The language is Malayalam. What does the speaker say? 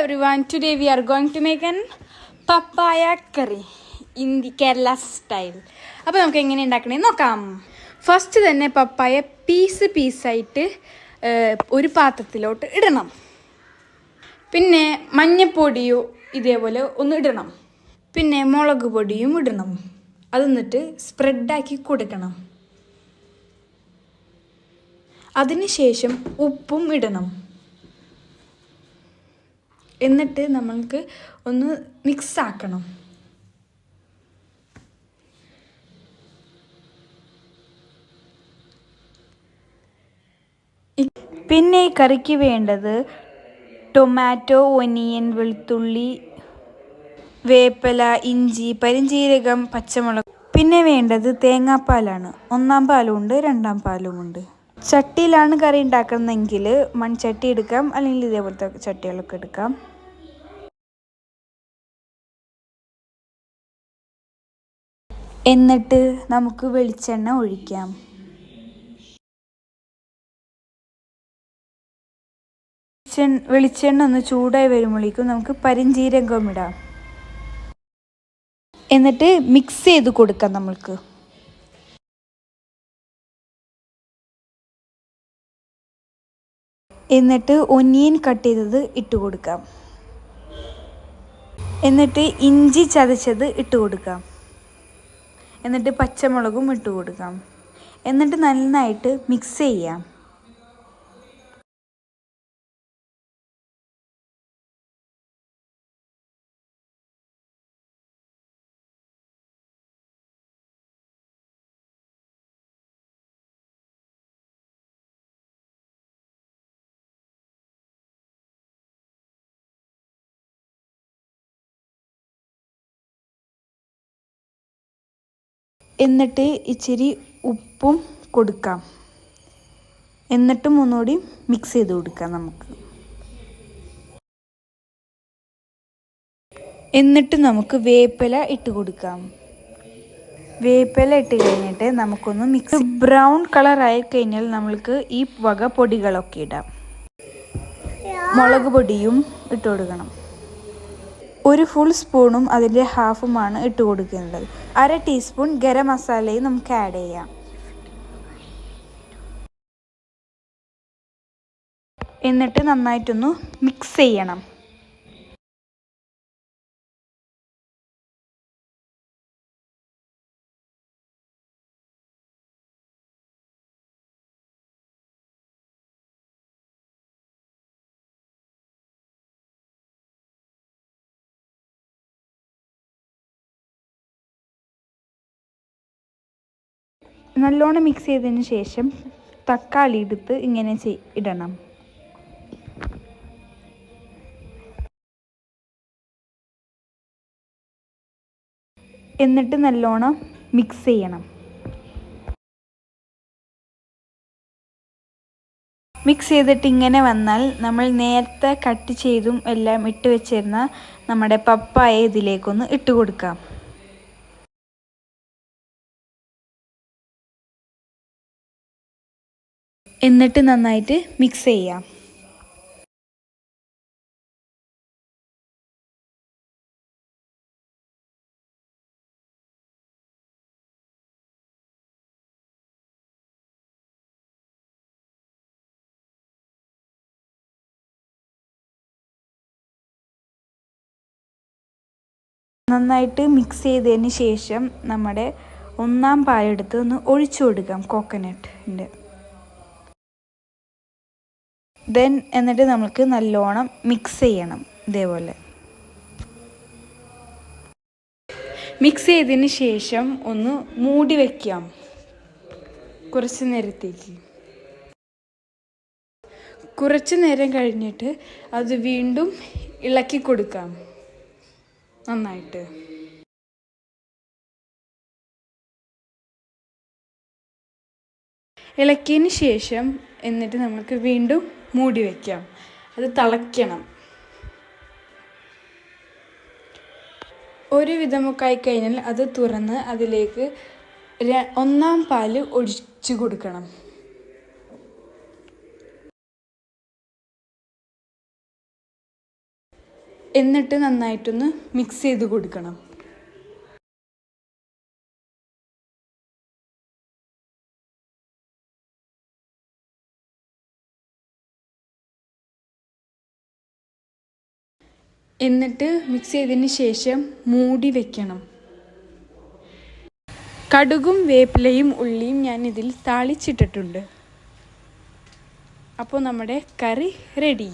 everyone, today we are going to make an papaya curry in the Kerala style. അപ്പോൾ നമുക്ക് എങ്ങനെ ഉണ്ടാക്കണമെന്ന് നോക്കാം. ഫസ്റ്റ് തന്നെ പപ്പായ പീസ് പീസായിട്ട് ഒരു പാത്രത്തിലോട്ട് ഇടണം. പിന്നെ മഞ്ഞപ്പൊടിയോ ഇതേപോലെ ഒന്ന് ഇടണം. പിന്നെ മുളക് പൊടിയും ഇടണം. അതെന്നിട്ട് സ്പ്രെഡാക്കി കൊടുക്കണം. അതിനുശേഷം ഉപ്പും ഇടണം. എന്നിട്ട് നമ്മൾക്ക് ഒന്ന് മിക്സ് ആക്കണം. പിന്നെ ഈ കറിക്ക് വേണ്ടത് ടൊമാറ്റോ ഒനിയൻ വെളുത്തുള്ളി വേപ്പല ഇഞ്ചി പരിഞ്ജീരകം പച്ചമുളക്. പിന്നെ വേണ്ടത് തേങ്ങാപ്പാലാണ്. ഒന്നാം പാലും ഉണ്ട് രണ്ടാം പാലും ഉണ്ട് ചട്ടിയിലാണ് കറി ഉണ്ടാക്കുന്നതെങ്കിൽ മൺചട്ടി എടുക്കാം അല്ലെങ്കിൽ ഇതേപോലത്തെ ചട്ടികളൊക്കെ എടുക്കാം. എന്നിട്ട് നമുക്ക് വെളിച്ചെണ്ണ ഒഴിക്കാം. വെളിച്ചെണ്ണ ഒന്ന് ചൂടായി വരുമ്പോഴേക്കും നമുക്ക് പരിഞ്ജീരകം ഇടാം. എന്നിട്ട് മിക്സ് ചെയ്ത് കൊടുക്കാം നമ്മൾക്ക്. എന്നിട്ട് ഒനിയൻ കട്ട് ചെയ്തത് ഇട്ട് കൊടുക്കാം. എന്നിട്ട് ഇഞ്ചി ചതച്ചത് ഇട്ട് കൊടുക്കാം. എന്നിട്ട് പച്ചമുളകും ഇട്ട് കൊടുക്കാം എന്നിട്ട് നന്നായിട്ട് മിക്സ് ചെയ്യാം. എന്നിട്ട് ഇച്ചിരി ഉപ്പും കൊടുക്കാം. എന്നിട്ടും ഒന്നുകൂടി മിക്സ് ചെയ്ത് കൊടുക്കാം നമുക്ക്. എന്നിട്ട് നമുക്ക് വേപ്പില ഇട്ട് കൊടുക്കാം. വേപ്പില ഇട്ട് കഴിഞ്ഞിട്ട് നമുക്കൊന്ന് മിക്സ് ബ്രൗൺ കളർ ആയി കഴിഞ്ഞാൽ നമ്മൾക്ക് ഈ വക പൊടികളൊക്കെ ഇടാം. മുളക് പൊടിയും ഇട്ട് കൊടുക്കണം. ഒരു ഫുൾ സ്പൂണും അതിന്റെ ഹാഫുമാണ് ഇട്ട് കൊടുക്കേണ്ടത്. അര ടീസ്പൂൺ ഗരം മസാലയും നമുക്ക് ആഡ് ചെയ്യാം. എന്നിട്ട് നന്നായിട്ടൊന്ന് മിക്സ് ചെയ്യണം. നല്ലോണം മിക്സ് ചെയ്തതിന് ശേഷം തക്കാളി എടുത്ത് ഇങ്ങനെ ഇടണം. എന്നിട്ട് നല്ലോണം മിക്സ് ചെയ്യണം. മിക്സ് ചെയ്തിട്ട് ഇങ്ങനെ വന്നാൽ നമ്മൾ നേരത്തെ കട്ട് ചെയ്തും എല്ലാം ഇട്ട് വെച്ചിരുന്ന നമ്മുടെ പപ്പായ ഇതിലേക്കൊന്ന് ഇട്ട് കൊടുക്കാം. എന്നിട്ട് നന്നായിട്ട് മിക്സ് ചെയ്യാം. നന്നായിട്ട് മിക്സ് ചെയ്തതിന് ശേഷം നമ്മുടെ ഒന്നാം പാലെടുത്ത് ഒന്ന് ഒഴിച്ചു കൊടുക്കാം കോക്കനട്ടിന്റെ ദെൻ എന്നിട്ട് നമുക്ക് നല്ലോണം മിക്സ് ചെയ്യണം ഇതേപോലെ. മിക്സ് ചെയ്തതിന് ശേഷം ഒന്ന് മൂടി വയ്ക്കാം കുറച്ച് നേരത്തേക്ക്. കുറച്ച് നേരം കഴിഞ്ഞിട്ട് അത് വീണ്ടും ഇളക്കി കൊടുക്കാം. നന്നായിട്ട്. ഇളക്കിയതിന് ശേഷം എന്നിട്ട് നമുക്ക് വീണ്ടും മൂടി വയ്ക്കാം അത് തിളയ്ക്കണം. ഒരു വിധമൊക്കെ ആയിക്കഴിഞ്ഞാൽ അത് തുറന്ന് അതിലേക്ക് ഒന്നാം പാൽ ഒഴിച്ചു കൊടുക്കണം. എന്നിട്ട് നന്നായിട്ടൊന്ന് മിക്സ് ചെയ്ത് കൊടുക്കണം. എന്നിട്ട് മിക്സ് ചെയ്തതിന് ശേഷം മൂടി വെക്കണം. കടുകും വേപ്പിലയും ഉള്ളിയും ഞാൻ ഇതിൽ താളിച്ചിട്ടിട്ടുണ്ട്. അപ്പോൾ നമ്മുടെ കറി റെഡി